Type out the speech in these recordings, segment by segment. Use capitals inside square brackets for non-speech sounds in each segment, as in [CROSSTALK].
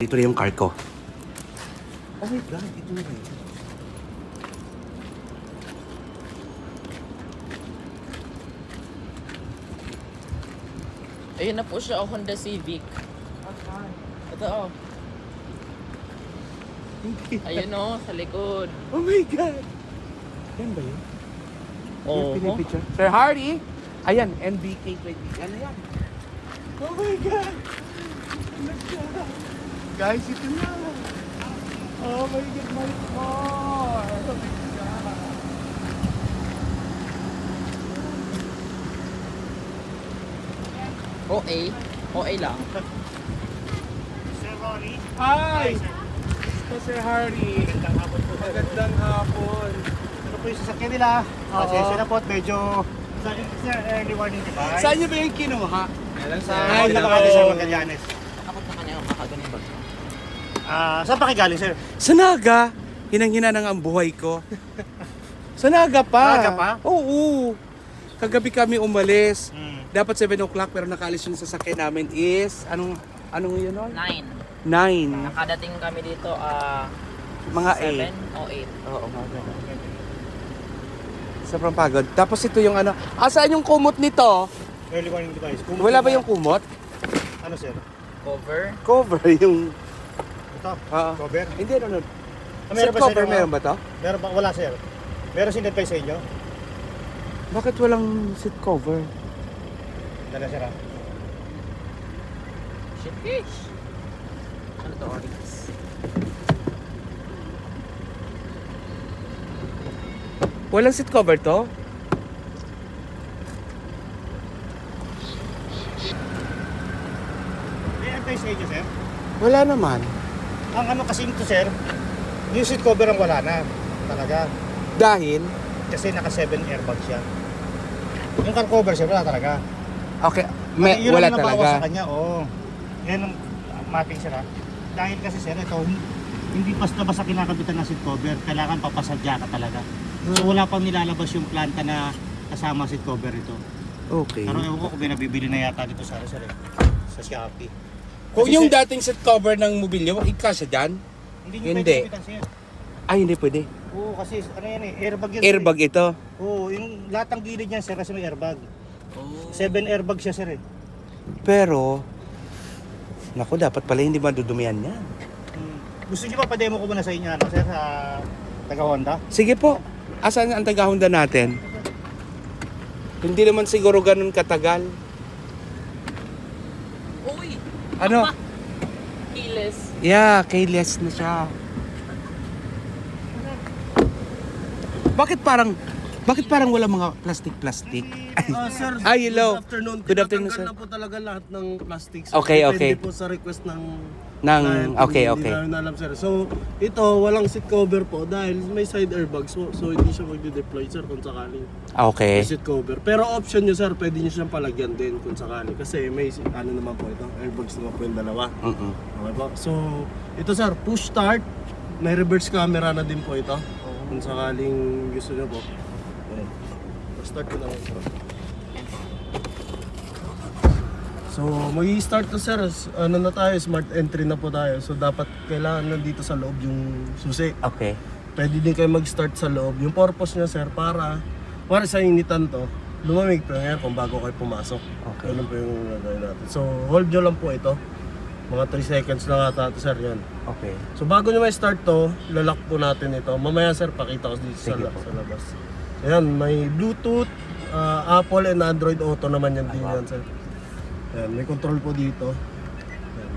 Dito na yung car ko. Oh my God, ito na rin. Ayun na po siya, oh, Honda Civic. Ito oh. Ayun oh, sa likod. Oh my God! Yan ba yun? Oh, Yung pinipicture? Sir Hardy! Ayan, NBK 20. Ano yan? Oh my God! Guys, ito na. Oh my God, my car! Oh my God! OA. OA lang. Sir Ronnie, Hi! Ito Sir Hardy. magandang hapon po. Magandang hapon. Ano po yung sasakyan nila? Pasensya na po at medyo sa sir, early warning device. Saan niyo ba yung kinuha? Sa Ay. Bacali, sir Magallanes. Ah, saan pa kayo galing, sir? Sa Naga, hinang-hina ng ang buhay ko. Sa Naga pa. Naga pa? Oo. Kagabi kami umalis. Hmm. Dapat 7 o'clock pero nakaalis yung sasakyan namin is, anong, anong yun nun? 9. 9. Nakadating kami dito, ah, Mga 7 8. o 8. Oo, mga ganun. Sobrang pagod. Tapos ito yung ano, asaan yung kumot nito? Early warning device. Kung Wala ba yung kumot? Ano, sir? Cover. Cover [LAUGHS] yung, Ito, Oo. cover. hindi ano, ano. Ah, Seat ba sa cover inyo, meron ba to? Meron ba? Wala, sir. Meron sinadvise sa inyo? Bakit walang seat cover? Dala, sir, ah. Shitfish. Ano to, Oryx? Walang seat cover to? May advice sa inyo, sir? Wala naman. Ang ano kasi ito, sir, yung seat cover ang wala na. Talaga. Dahil, Kasi naka 7 airbag siya. Yung car cover, sir, wala talaga. okay, may, Yun ang wala nabawas talaga. sa kanya, oo. Yan ang mapping sir ha. Dahil kasi sir, ito, hindi basta-basta kinakabitan ng seat cover. Kailangan papasadya ka talaga. So wala pang nilalabas yung planta na kasama seat cover ito. Okay. Pero ewan ko kung may nabibili na yata dito sa sir eh. Sa Shopee. Kung Kasi yung sir- dating set cover ng mobilyo, ikasya dyan? Hindi nyo Hindi. pwede kabitan sir. Ay, hindi pwede. Oo, kasi ano yan eh, airbag yan. Airbag Sir, ito. eh. Oo, yung lahat ng gilid niyan sir kasi may airbag. Oh. 7 airbag siya sir eh. Pero, naku, dapat pala hindi madudumihan yan. Hmm. Gusto niyo pa pa-demo ko muna sa inyo ano sir sa taga Honda? Sige po, asan ang taga-Honda natin? Hindi naman siguro ganun katagal. Ano? [LAUGHS] Keyless. Yeah, keyless na siya. Bakit parang bakit parang wala mga plastic-plastic? Ah, sir, Ay, hello. Good afternoon. Good afternoon, Tinatanggal sir. na po talaga lahat ng plastics. Okay, okay. Depende po sa request ng Nang, client. okay, Hindi okay. namin alam, sir. So, ito, walang seat cover po dahil may side airbags po. So, hindi siya magde-deploy, sir, kung sakaling Okay. may seat cover. Pero option nyo, sir, pwede nyo siyang palagyan din kung sakali. Kasi may, ano naman po ito, airbags naman po yung dalawa. Mm-mm. Okay po? So, ito, sir, push start. May reverse camera na din po ito. Kung sakaling gusto nyo po. Start ko na lang, sir. So, mag-start to sir, ano na tayo, smart entry na po tayo. So, dapat kailangan nandito sa loob yung susi. Okay. Pwede din kayo mag-start sa loob. Yung purpose niya sir, para, para sa initan to, lumamig po yung aircon bago kayo pumasok. Okay. Ganun po yung gagawin natin. So, hold nyo lang po ito. Mga 3 seconds lang ata ito sir, yan. Okay. So, bago nyo may start to, lalak po natin ito. Mamaya sir, pakita ko dito sa, Sige po. sa labas. Ayan, may Bluetooth, ah, Apple and Android Auto naman yan din yan sir. Ayan, may control po dito. Ayan.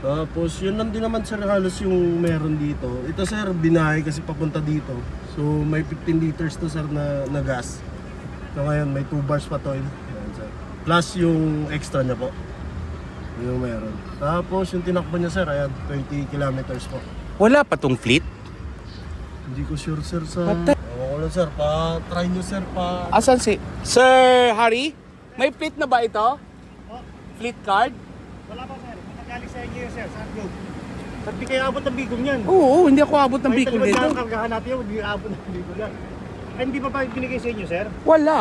Tapos, yun lang din naman sir halos yung meron dito. Ito sir, binahay kasi papunta dito. So, may 15 liters to sir na, na gas. So, ngayon, may 2 bars pa to. Ayan, sir. Plus yung extra niya po. Yun yung meron. Tapos, yung tinakbo niya sir, ayan, 20 kilometers po. Wala pa tong fleet? Hindi ko sure sir sa... Patay. Lang sir, pa try nyo sir pa... Asan si Sir Harry? May fleet na ba ito? Fleet card? Wala pa sir, nakagaling sa inyo yun sir, sa Argov. Ba't di kayo abot ng bigong yan? Oo, hindi ako abot ng Bicol talagang kargahan natin yun, hindi abot ng bigong yan. Ay, hindi pa ba binigay sa inyo sir? Wala.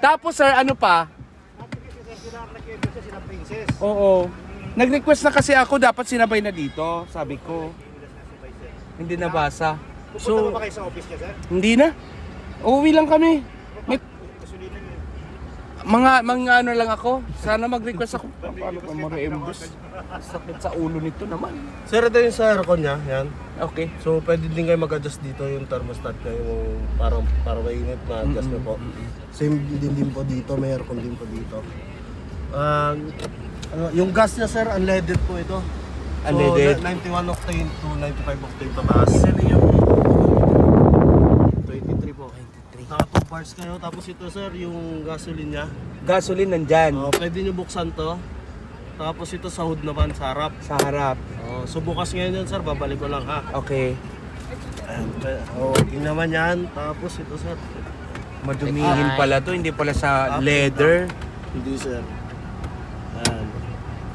Tapos sir, ano pa? At kasi sir, sila ang nag-edit sa sila princess. Oo. Mm. Nag-request na kasi ako, dapat sinabay na dito, sabi ko. Hindi nabasa. Pupunta So, ba kayo sa office niya, sir? hindi na. Uuwi lang kami. May mga mga ano lang ako. Sana mag-request ako. Paano pa ma-reimburse? Sakit sa ulo nito naman. Sir, ito yung sa aircon niya, yan. Okay. So, pwede din kayo mag-adjust dito yung thermostat niya, yung parang para mainit na adjust niyo po. Same din din po dito, may aircon din po dito. Ah, ano, yung gas niya sir, unleaded po ito. So, Unleaded? na- 91 octane to 95 octane taas. Ano yung 23 po. 23. Naka 2 bars kayo, tapos ito sir, yung gasoline niya. gasoline nandyan Oh, pwede niyo buksan to. Tapos ito sa hood naman, sa harap. sa harap. Oh, so bukas ngayon yan sir, babalik ko lang ha. Okay. Oh, yun naman yan. Tapos ito sir. Madumihin pala to, hindi pala sa leather. Hindi sir. Ayan.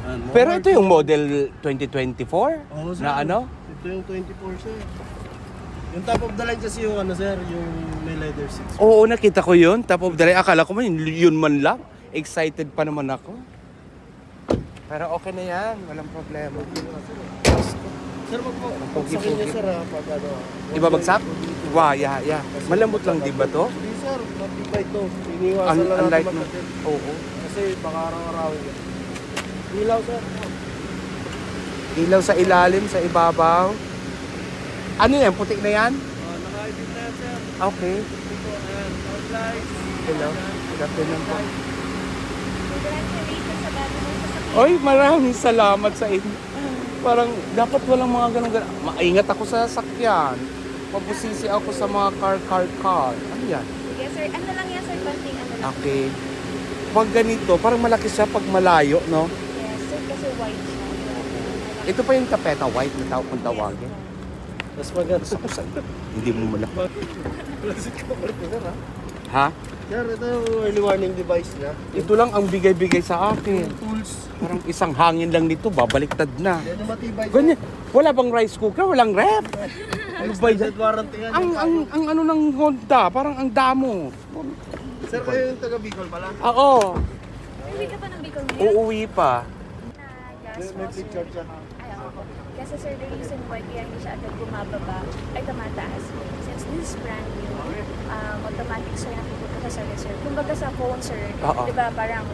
Ayan, Pero ito yung model 2024 Oo, sir. na ano? Ito yung 24 sir. Yung top of the line kasi yung ano sir, yung may leather seats. Oo, nakita ko yun. Top of the line. Akala ko man, yun man lang. Excited pa naman ako. Pero okay na yan. Walang problema. Sir, wag po. Niya pogi. sir ha, pag ano. Ibabagsak? Wow, yeah, yeah. Malambot lang, di ba to? Hindi sir, matibay to. Iniwasan Ang, lang ang natin mo. magkatid. Oo. Kasi baka araw-arawin yan. Ilaw sir. Ilaw sa ilalim, sa ibabaw. Ano yan? Putik na yan? Oh, naka-edit na yan sir. Okay. Ito, ayan. Outline. Hello. Good afternoon po. Congratulations sa bago mong sasakyan. Oy, maraming salamat sa inyo. Parang dapat walang mga ganun ganun. Maingat ako sa sakyan. Mabusisi ako sa mga car, car, car. Ano yan? Yes, sir. Ano lang yan, sir? Konting ano lang. Okay. Pag ganito, parang malaki siya pag malayo, no? Yes, sir. Kasi white siya. Ito pa yung tapeta white na tawag kung tawagin. Mas maganda. Hindi mo malaki. Classic cover ko sir ha. Sir, ito yung early warning device niya. Ito lang ang bigay-bigay sa akin. Tools. Parang isang hangin lang nito, babaliktad na. Yan yung matibay. Ganyan. Wala bang rice cooker? Walang ref? Ano ba yan? Extended warranty nga. Ang, ang, ang ano ng Honda, parang ang damo. Sir, kayo yung taga Bicol pala? Oo, Uwi ka pa ng Bicol ngayon? uuwi pa. Na gas May, may mo, picture siya. Kasi sir, the reason why kaya hindi siya agad bumababa ay tumataas. Since this is brand new, um, automatic sir napupunta siya sa reserve. Kumbaga sa phone sir, Oo. di ba parang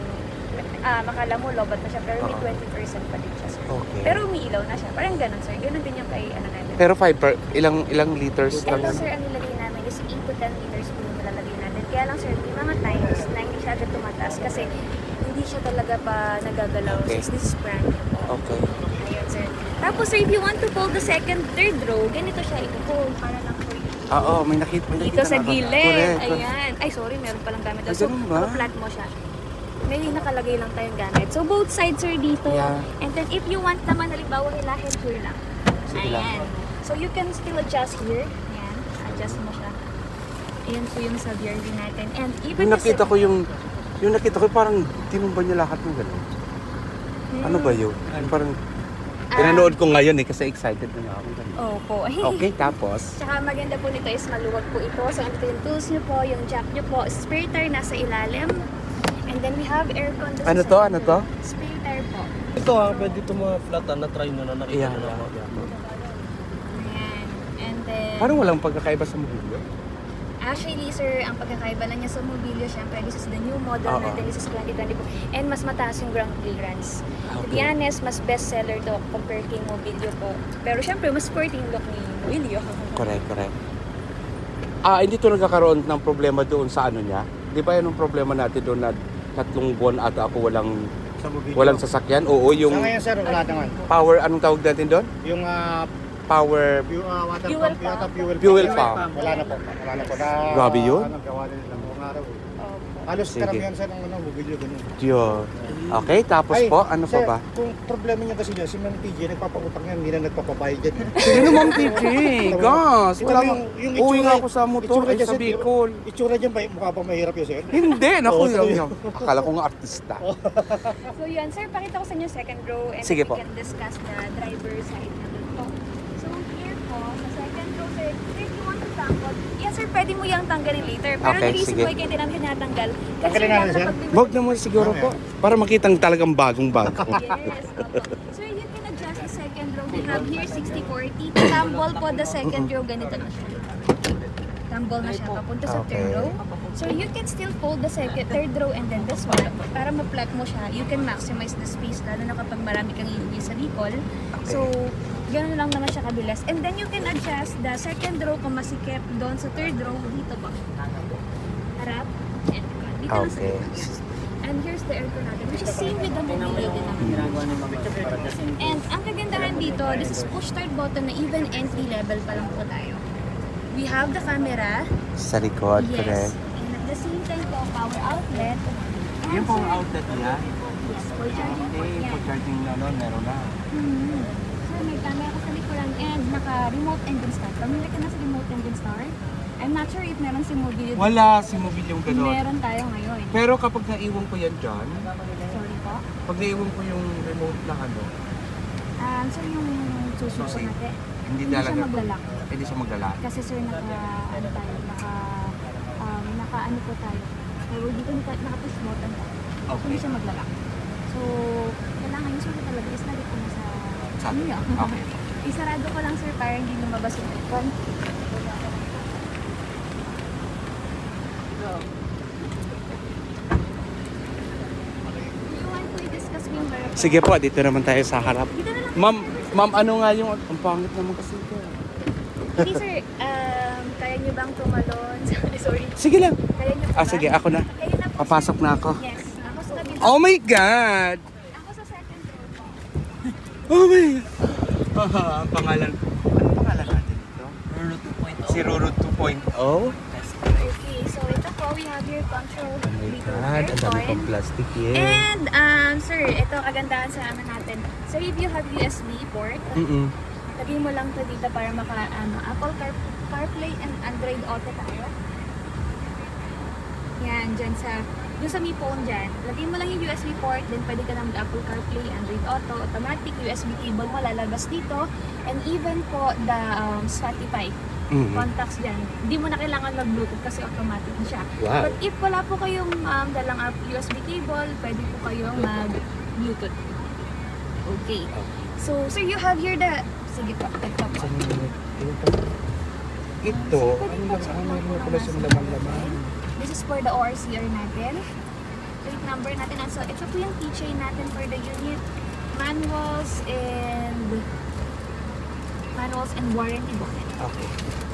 ah makala mo lobat na siya pero may Oo. 20% pa din siya sir. Okay. Pero umiilaw na siya. Parang ganun sir. Ganun din yung kay ano natin. Pero five per, ilang ilang liters lang Ito sir, ang nilagay namin is 8 to 10 liters po yung nilalagay natin. Kaya lang sir, may mga times na hindi siya agad tumataas kasi hindi siya talaga pa nagagalaw Okay. since this is brand new po. Okay. Tapos sir, if you want to fold the second, third row, ganito siya i-fold para lang for you. Oo, may nakita, may Dito nakita sa na ako. gilid. Correct. Ayan. Ay, sorry, meron palang gamit daw. Ay, So, ganun ba? flat mo siya. May nakalagay lang tayong gamit. So, both sides sir dito. Yeah. And then, if you want naman, halimbawa, hilahin here lang. Sige lang. Ayan. So, you can still adjust here. Ayan. Adjust mo siya. Ayan po yung sa BRV natin. And even Yung the nakita ko yung, yung nakita ko parang tinumba niya lahat ng gano'n. Ano ba yun? Yung parang, Ah. Pinanood ko ngayon eh, kasi excited na ako. Opo. [LAUGHS] Okay, tapos? Tsaka maganda po nito is maluwag po ito. So, andito yung tools nyo po, yung jack nyo po, spare tire nasa ilalim. And then we have aircon. doon Ano sa to? Ano to? Spare tire po. Ito ha, pwede ito mga flatan na try nyo na nakita Yeah, nyo na yeah, ako. yeah. Ayan. And then, Parang walang pagkakaiba sa mobilyo. Actually sir, ang pagkakaiba lang niya sa mobilyo, syempre, this is the new model Oo. natin, this is 2024. And mas mataas yung ground clearance. To be Okay. honest, mas best seller to compared kay mobilyo po. Pero syempre, mas sporty yung look ni mobilyo. [LAUGHS] Correct, correct. Ah, hindi to nagkakaroon ng problema doon sa ano niya. Di ba yun ang problema natin doon na tatlong buwan ata ako walang Sa walang sasakyan? Oo, yung Sa ngayon sir, wala naman. power, anong tawag natin doon? Yung ah, Power, fu- ah, water Fuel pump, yata pump. fuel, Fuel pump. pump. Wala na po. Wala na po. Na, Grabe yun. Ano, gawa na nila buong araw. eh. Halos Sige. karamihan sa ng ano, mobilyo ganun. yun. Okay, tapos Ay, po, ano pa sir, ba? Kung problema niya kasi niya, si Ma'am TJ nagpapakutang yan, hindi na nagpapabayad yan. Sino Ma'am TJ? Gas! Ito Wala yung- yung, yung Uwi itsura- nga ako sa motor itsura ay niya sa sa- Bicol. Itsura dyan, ba- mukha pa mahirap yun, sir. Hindi, naku, Oo, yun, talaga. yun. [LAUGHS] Akala ko nga artista. So yun, sir, pakita ko sa inyo second row and Sige we po. can discuss the driver side na dun po. So here po, sa second row, sir, if you want to yung tanggol. Yes sir, pwede mo yung tanggalin later. Pero Okay, the reason sige. why kaya hindi namin tinatanggal. Kasi Tanggalin natin, sir? kapag bibili- Wag naman siguro po. Para makitang talagang bagong-bago. [LAUGHS] Yes, opo. Sir, you can adjust the second row. We have here 60-40. Tumble po the second row, ganito na siya. Tumble na siya, papunta sa third Okay. row. So you can still fold the second, third row and then this one. Para ma-flat mo siya, you can maximize the space, lalo na kapag marami kang iuwi sa Bicol. So, gano'n lang naman siya kabilis. And then you can adjust the second row kung masikip doon sa third row, dito po. Harap and. Dito Okay. And here's the aircon natin, which is same with the mobility naman. And ang kagandahan dito, this is push start button na even entry level pa lang po tayo. We have the camera. Sa likod, yes. correct. And at the same time po, power outlet. And Yung sir- outlet niya, Yes, for charging yan. for charging na nun, meron na. Hmm. Sir, camera ka sa likuran and naka-remote engine start. Familiar ka na sa remote engine start? I'm not sure if meron si mobility. Wala si Mobil yung gano'n. Meron tayo ngayon. Pero kapag naiwan ko yan dyan, Sorry po. pag naiwan ko yung remote na ano, Um, sir, yung susuko Susi. natin. hindi Hindi siya talaga, maglalak. hindi siya maglalak. Kasi sir, naka, ano tayo, naka, um, naka ano po tayo. Tawag dito, naka, naka-push button tayo. So, Okay. Hindi siya maglalak. So, kailangan yung sulit talaga is lagi ko na sa, Sa ano yun? Okay. Isarado ko lang sir para hindi lumabas yung aircon. Variable? Sige po, dito naman tayo sa harap. Ma'am, ma'am, ano nga yung, ang pangit naman kasi ito. Hindi sir, um, kaya niyo bang tumalon? [LAUGHS] Sorry. Sige lang. Kaya niyo Ah, sige, ako na. Papasok na ako. Yes. Ako sa kabila. Oh my God! Ako sa second row po. Oh my God! Haha, ang pangalan. Ano pangalan natin ito? Ruro 2.0. Si Ruru 2.0. Oh Okay, so ito po, we have your control my dito, God, ang dami pang plastic here. And, um, sir, ito kagandahan sa ano natin. So, if you have USB port, Mm-mm. lagay mo lang to dito para maka, ano, Apple Car CarPlay and Android Auto tayo. Yan, dyan sa, dun sa Mi Phone dyan, lagay mo lang yung USB port, then pwede ka na mag-Apple CarPlay, Android Auto, automatic, USB cable mo lalabas dito, and even po the um, Spotify Mm-mm. contacts dyan. Hindi mo na kailangan mag-Bluetooth kasi automatic na siya. Wow. But if wala po kayong um, dalang up USB cable, pwede po kayong mag-Bluetooth. Okay. So, so you have here the... Sige po, ito po. Ito, ano lang, ano lang pala siyang laman-laman. This is for the ORCR natin. Plate number natin. So, ito po yung keychain natin for the unit. Manuals and manuals and warranty booklet. Okay,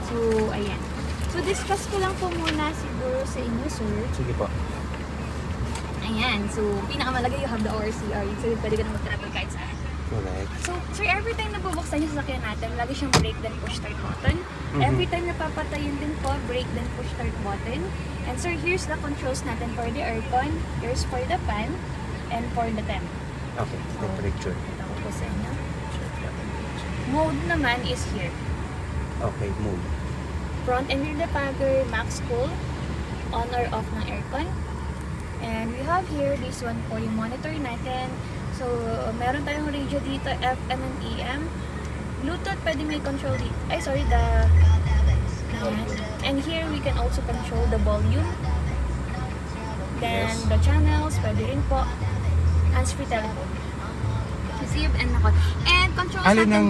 So, ayan. So, discuss ko lang po muna siguro sa inyo, sir. sige po. Ayan. So, pinakamalagay you have the ORCR. So, pwede ka na mag-travel kahit saan. Correct. So, sir, every time na bubuksan yung sasakyan natin, lagi siyang brake then push start button. Mhm. Every time na papatayin din po, brake then push start button. And sir, here's the controls natin for the aircon, here's for the fan, and for the temp. Okay, temperature. Ito ko po sa inyo. Mode naman is here. Okay, move. Front and rear defogger, max cool, on or off ng aircon. And we have here, this one po yung monitor natin. So, meron tayong radio dito, FM and AM. Bluetooth, pwede may control dito. Ay, sorry, the... And here, we can also control the volume. Then, Yes. the channels, pwede rin po. Hands-free telephone. Receive and record. And controls Alin natin. ng...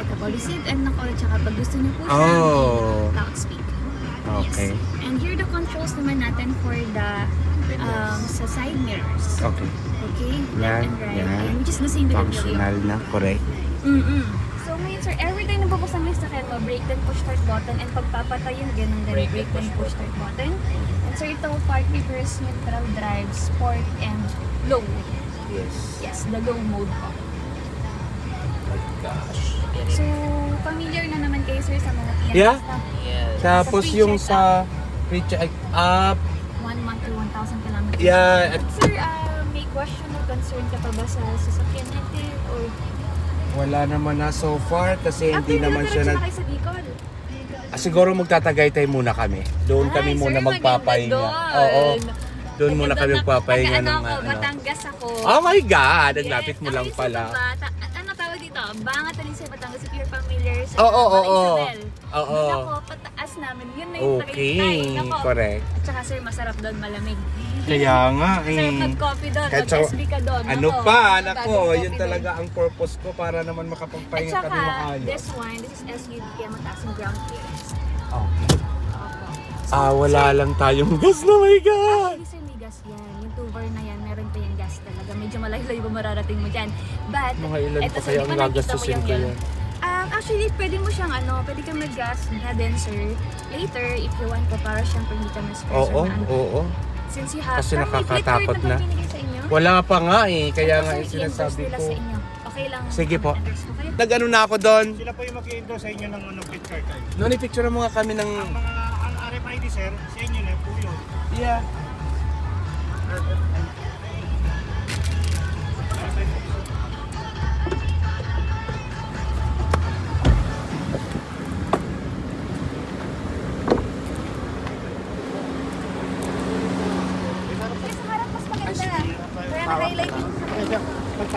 Ito po, receive and record. Tsaka pag gusto niyo po siya, Oh. loudspeak. Okay. Yes. And here the controls naman natin for the um, sa side mirrors. Okay. Okay? Yan, Left and right. yan. And which is the same Functional na, correct. Mm-mm. So every time na bubuksan mo yung sakyan mo, brake then push start button and pagpapatayin, ganun din, brake, then push start button. And sir, ito park reverse, neutral drive, sport, and low. Yes. Yes, the low mode po. My gosh. So, familiar na naman kayo sir sa mga PNS Yeah. na Yes. Tapos Sa yung sa pre-check up, one month to 1,000 kilometers. yeah, at Sir, ah, may question or concern ka pa ba sa sasakyan wala naman na so far kasi hindi After naman siya nag... sa Bicol? Ah, siguro magtatagaytay muna kami. Doon Ay, kami sir, muna maganda magpapahinga. doon. Oo. Doon muna Maganda kami magpapahinga taga- ng ano, ako, ano. Batangas ako. Oh my God! Ang lapit mo lang pala. ano tawag dito? Bangat na rin sa Batangas if you're familiar sa Oo, oo, Mama oo. Isabel. Oo. Doon ako, pata- namin. Yun na yung Okay, Tagaytay. Nako. correct. At saka sir, masarap doon, malamig. Kaya nga eh. mag-coffee doon, Kahit sa- mag-SB ka doon. Ano Nako, pa, ang nako, daming coffee yun doon. talaga ang purpose ko para naman At makapagpahinga saka, kami maayos. this one, this is SUV, kaya mataas yung ground clearance. Okay. Opo. Ah, wala lang tayong gas na my God! Actually, sir, may gas yan. Yung tuber na yan, meron pa yung gas talaga. Medyo malayo-layo pa mararating mo dyan. But, Mga ilan eto, pa sir, kaya di ang ba nakita mo gagastusin yung ko yan? Um, actually, pwede mo siyang ano, pwede ka mag-gas na din, sir. Later, if you want ko, para siyempre hindi ka ma-stress Oo, or ma-ano. oo. Since you have, Kasi may plate nakakatakot card na. ba binigay sa inyo? Wala pa nga eh, kaya nga yung i-endorse sinasabi nila ko. sa inyo. Okay lang. Sige po. endorse mo kayo. Nag-ano na ako doon. Sila po yung mag-i-endorse sa inyo ng ano, pit card. Noon, i-picture mo nga kami ng... Ang mga ang RFID sir, sa inyo na po yun. Yeah.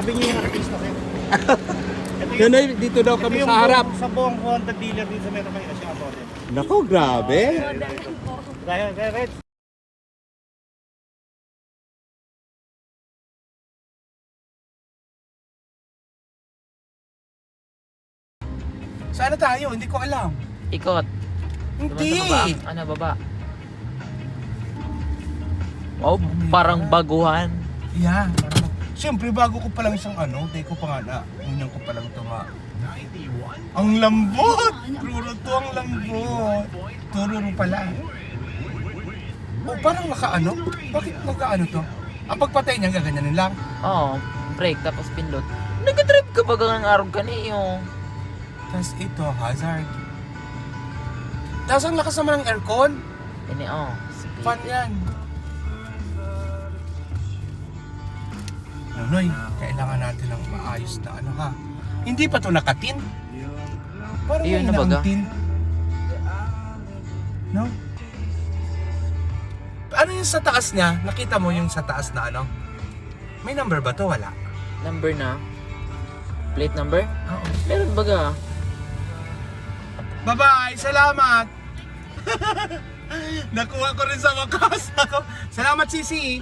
Pagtabi niyo yung artist na sir. Ito [LAUGHS] Yun ay, dito daw kami sa harap. Sa buong Honda dealer dito sa Metro Manila siya ang model. Nako, grabe. Dahil, Saan na tayo? Hindi ko alam. Ikot. Hindi. sa baba. Ano, baba? Wow, parang baguhan. Yeah. parang- Siyempre, bago ko pa lang isang ano, day ko pa nga na, unyan ko pa lang ito nga. Ang lambot! Truro to ang lambot. Tururo pala. Oh, parang nakaano? Bakit nakaano to? Ang pagpatay niya, gaganyanin lang. Oo, oh, brake tapos pindot. Nag-drive ka ba gang araw kaniyo? Tapos ito, hazard. Tapos ang lakas naman ng aircon. Ini, oh. speed. Fun yan. Nonoy, kailangan natin ng maayos na ano ha. Hindi pa to nakatin. Parang Iyon may na baga. tin. No? Ano yung sa taas niya? Nakita mo yung sa taas na ano? May number ba to? Wala. Number na. Plate number? Oo. Meron baga. Bye-bye! Salamat! [LAUGHS] Nakuha ko rin sa wakas. Salamat, Sisi!